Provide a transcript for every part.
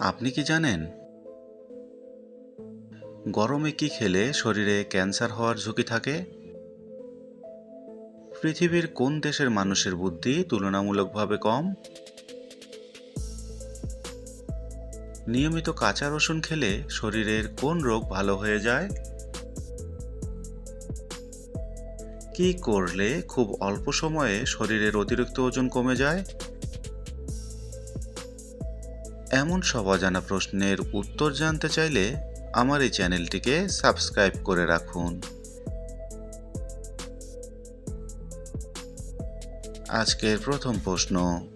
আপনি কি জানেন? গরমে কি খেলে শরীরে ক্যান্সার হওয়ার ঝুঁকি থাকে? পৃথিবীর কোন দেশের মানুষের বুদ্ধি তুলনামূলকভাবে কম? নিয়মিত কাঁচা রসুন খেলে শরীরের কোন রোগ ভালো হয়ে যায়? কি করলে খুব অল্প সময়ে শরীরের অতিরিক্ত ওজন কমে যায়? এমন সব অজানা প্রশ্নের উত্তর জানতে চাইলে আমার এই চ্যানেলটিকে সাবস্ক্রাইব করে রাখুন। আজকের প্রথম প্রশ্ন,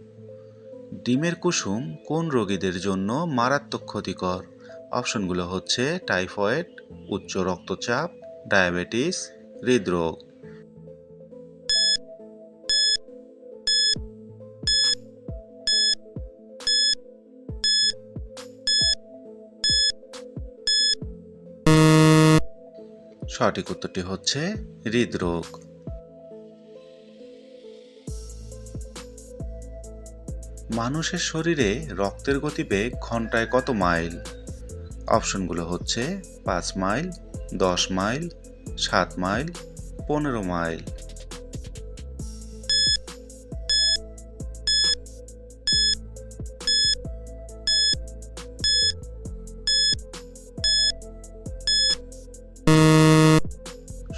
ডিমের কুসুম কোন রোগীদের জন্য মারাত্মক ক্ষতিকর? অপশনগুলো হচ্ছে টাইফয়েড, উচ্চ রক্তচাপ, ডায়াবেটিস, হৃদরোগ। সঠিক উত্তরটি হচ্ছে হৃদরোগ। মানুষের শরীরে রক্তের গতিবেগ ঘন্টায় কত মাইল? অপশনগুলো হচ্ছে পাঁচ মাইল, দশ মাইল, সাত মাইল, পনেরো মাইল।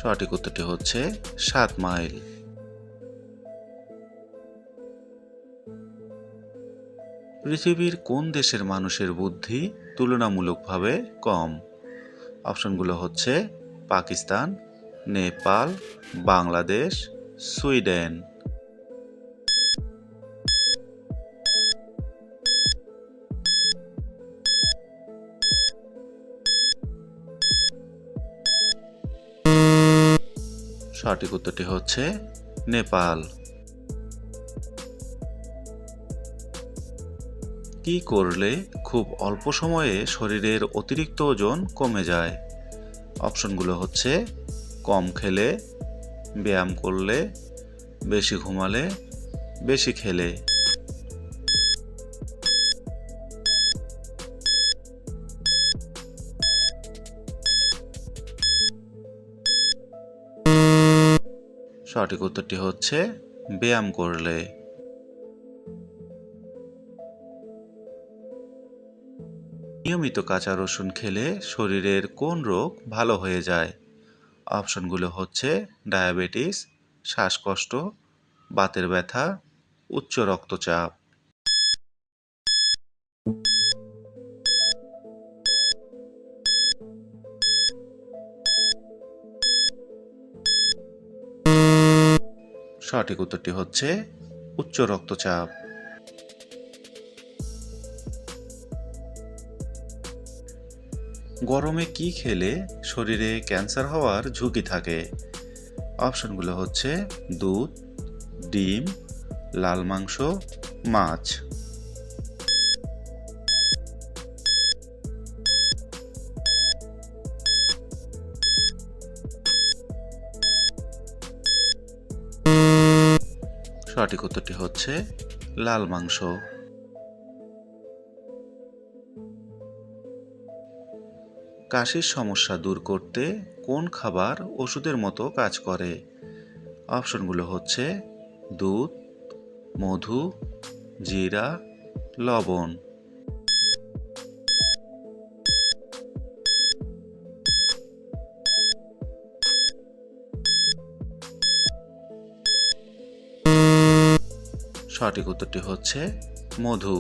সঠিক উত্তরটি হচ্ছে সাত মাইল। পৃথিবীর কোন দেশের মানুষের বুদ্ধি তুলনামূলকভাবে কম? অপশনগুলো হচ্ছে পাকিস্তান, নেপাল, বাংলাদেশ, সুইডেন। সঠিক উত্তরটি হচ্ছে নেপাল। কি করলে খুব অল্প সময়ে শরীরের অতিরিক্ত ওজন কমে যায়? অপশনগুলো হচ্ছে কম খেলে, ব্যায়াম করলে, বেশি ঘুমালে, বেশি খেলে। সঠিক উত্তরটি হচ্ছে ব্যায়াম করলে। নিয়মিত কাঁচা রসুন খেলে শরীরের কোন রোগ ভালো হয়ে যায়? অপশনগুলো হচ্ছে ডায়াবেটিস, শ্বাসকষ্ট, বাতের ব্যথা, উচ্চ রক্তচাপ। সঠিক উত্তরটি হচ্ছে উচ্চ রক্তচাপ। গরমে কি খেলে শরীরে ক্যান্সার হওয়ার ঝুঁকি থাকে? অপশনগুলো হচ্ছে দুধ, ডিম, লাল মাংস, মাছ। সঠিক উত্তরটি হচ্ছে লাল মাংস। কাশির সমস্যা দূর করতে কোন খাবার ওষুধের মতো কাজ করে? অপশনগুলো হচ্ছে দুধ, মধু, জিরা, লবণ। সঠিক উত্তরটি হচ্ছে মধু।